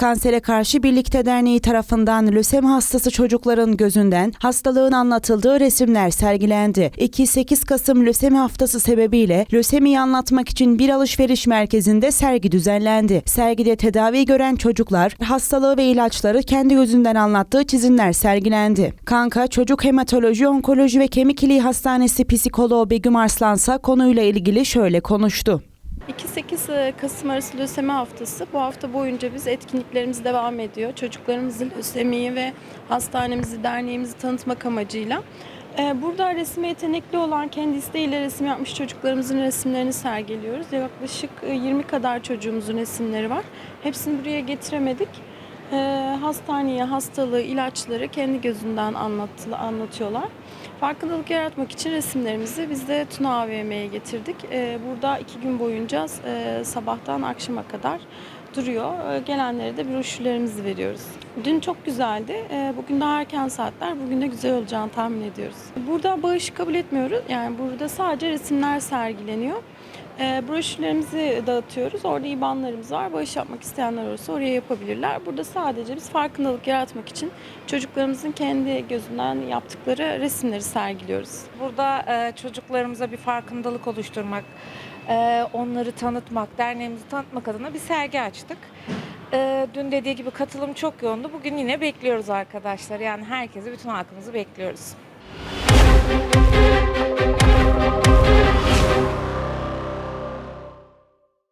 Kansere Karşı Birlikte Derneği tarafından lösemi hastası çocukların gözünden hastalığın anlatıldığı resimler sergilendi. 2-8 Kasım Lösemi Haftası sebebiyle lösemiyi anlatmak için bir alışveriş merkezinde sergi düzenlendi. Sergide tedavi gören çocuklar hastalığı ve ilaçları kendi gözünden anlattığı çizimler sergilendi. Kanka Çocuk Hematoloji, Onkoloji ve Kemik İliği Hastanesi psikoloğu Begüm Arslansa konuyla ilgili şöyle konuştu. 2-8 Kasım arası lösemi haftası. Bu hafta boyunca biz etkinliklerimiz devam ediyor. Çocuklarımızı lösemiyi ve hastanemizi, derneğimizi tanıtmak amacıyla. Ee, Burada resim yetenekli olan, kendi isteğiyle resim yapmış çocuklarımızın resimlerini sergiliyoruz. Yaklaşık e, 20 kadar çocuğumuzun resimleri var. Hepsini buraya getiremedik. Ee, Hastaneye, hastalığı, ilaçları kendi gözünden anlattılar, anlatıyorlar. Farkındalık yaratmak için resimlerimizi biz de Tuna AVM'ye getirdik. Ee, Burada iki gün boyunca e, sabahtan akşama kadar duruyor. Ee, Gelenlere de broşürlerimizi veriyoruz. Dün çok güzeldi. Ee, Bugün daha erken saatler. Bugün de güzel olacağını tahmin ediyoruz. Burada bağış kabul etmiyoruz. Yani burada sadece resimler sergileniyor. Ee, broşürlerimizi dağıtıyoruz. Orada IBAN'larımız var. Bağış yapmak isteyenler olursa oraya yapabilirler. Burada sadece biz farkındalık yaratmak için çocuklarımızın kendi gözünden yaptıkları resimleri sergiliyoruz. Burada e, çocuklarımıza bir farkındalık oluşturmak, e, onları tanıtmak, derneğimizi tanıtmak adına bir sergi açtık. E, dün dediği gibi katılım çok yoğundu. Bugün yine bekliyoruz arkadaşlar. Yani herkesi, bütün halkımızı bekliyoruz.